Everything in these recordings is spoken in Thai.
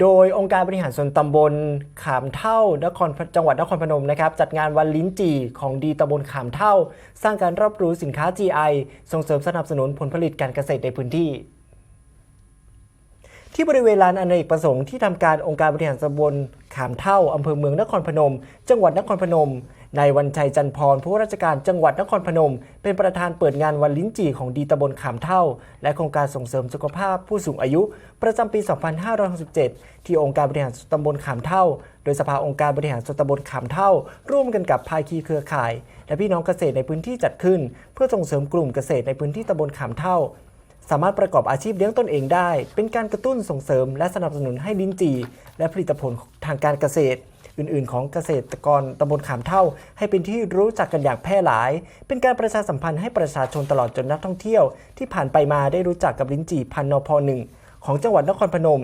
โดยองค์การบริหารส่วนตำบลขามเท่านครจังหวัดนครพนมนะครับจัดงานวันลิ้นจี่ของดีตำบลขามเท่า สร้างการรับรู้สินค้า GI ส่งเสริมสนับสนุนผลผลิตการเกษตรในพื้นที่ ที่บริเวณลานอเนกประสงค์ที่ทำการองค์การบริหารตำบลขามเท่าอำเภอเมืองนครพนม จังหวัดนครพนม นายวันชัยจันพรผู้ราชการจังหวัดนครพนม เป็นประธานเปิดงานวันลิ้นจี่ของดีตำบลขามเท่า และโครงการส่งเสริมสุขภาพผู้สูงอายุ ประจำปี 2567 ที่องค์การบริหารส่วนตำบลขามเท่า โดยสภาองค์การบริหารส่วนตำบลขามเท่า ร่วมกันกับภาคีเครือข่าย และพี่น้องเกษตรในพื้นที่จัดขึ้น เพื่อส่งเสริมกลุ่มเกษตรในพื้นที่ตำบลขามเท่า สามารถประกอบอาชีพเลี้ยงตนเองได้ เป็นการกระตุ้นส่งเสริม และสนับสนุนให้ลิ้นจี่ และผลิตผลทางการเกษตร อื่นๆ ของเกษตรกรตำบลขามเท่า ให้เป็นที่รู้จักกันอย่างแพร่หลาย เป็นการประชาสัมพันธ์ให้ประชาชนตลอดจนนักท่องเที่ยว ที่ผ่านไปมาได้รู้จักกับลิ้นจี่พันนพหนึ่งของจังหวัดนครพนม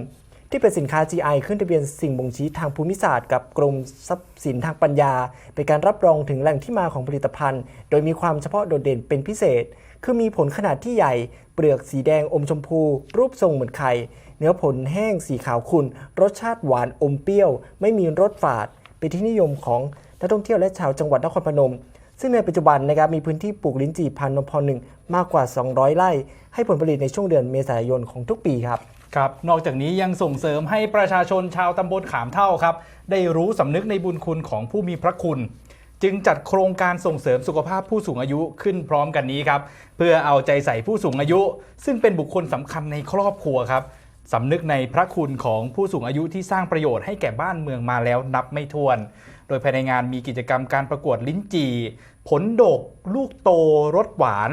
ที่เป็นสินค้า GI ขึ้นทะเบียนสิ่งบ่งชี้ทางภูมิศาสตร์ กับกรมทรัพย์สินทางปัญญา เป็นการรับรองถึงแหล่งที่มาของผลิตภัณฑ์ โดยมีความเฉพาะโดดเด่นเป็นพิเศษ คือมีผลขนาดที่ใหญ่ เปลือกสีแดงอมชมพู รูปทรงเหมือนไข่ เนื้อผลแห้งสีขาวขุ่น รสชาติหวานอมเปรี้ยว ไม่มีรสฝาด เป็นที่นิยมของนักท่องเที่ยวและชาวจังหวัดนครพนมซึ่งในปัจจุบันนะครับมีพื้นที่ปลูกลิ้นจี่พันธุ์นพหนึ่งมากกว่า 200 ไร่ ให้ผลผลิตในช่วงเดือนเมษายนของทุกปีครับ ครับ นอกจากนี้ยังส่งเสริมให้ประชาชนชาวตำบลขามเท่าครับ ได้รู้สำนึกในบุญคุณของผู้มีพระคุณ จึงจัดโครงการส่งเสริมสุขภาพผู้สูงอายุขึ้นพร้อมกันนี้ครับ เพื่อเอาใจใส่ผู้สูงอายุ ซึ่งเป็นบุคคลสำคัญในครอบครัวครับสำนึกในพระคุณของผู้สูงอายุที่สร้างประโยชน์ให้แก่บ้านเมืองมาแล้วนับไม่ถ้วน โดยภายในงานมีกิจกรรมการประกวดลิ้นจี่ผลโดก ลูกโตรสหวาน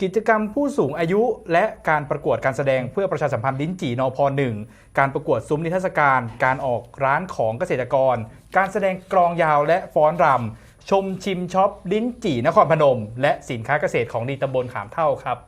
กิจกรรมผู้สูงอายุและการประกวดการแสดงเพื่อประชาสัมพันธ์ลิ้นจี่นพหนึ่งการประกวดซุ้มนิทรรศการ การออกร้านของเกษตรกร การแสดงกลองยาวและฟ้อนรำชมชิมช็อปลิ้นจี่นครพนม และสินค้าเกษตรของดีตำบลขามเท่าครับ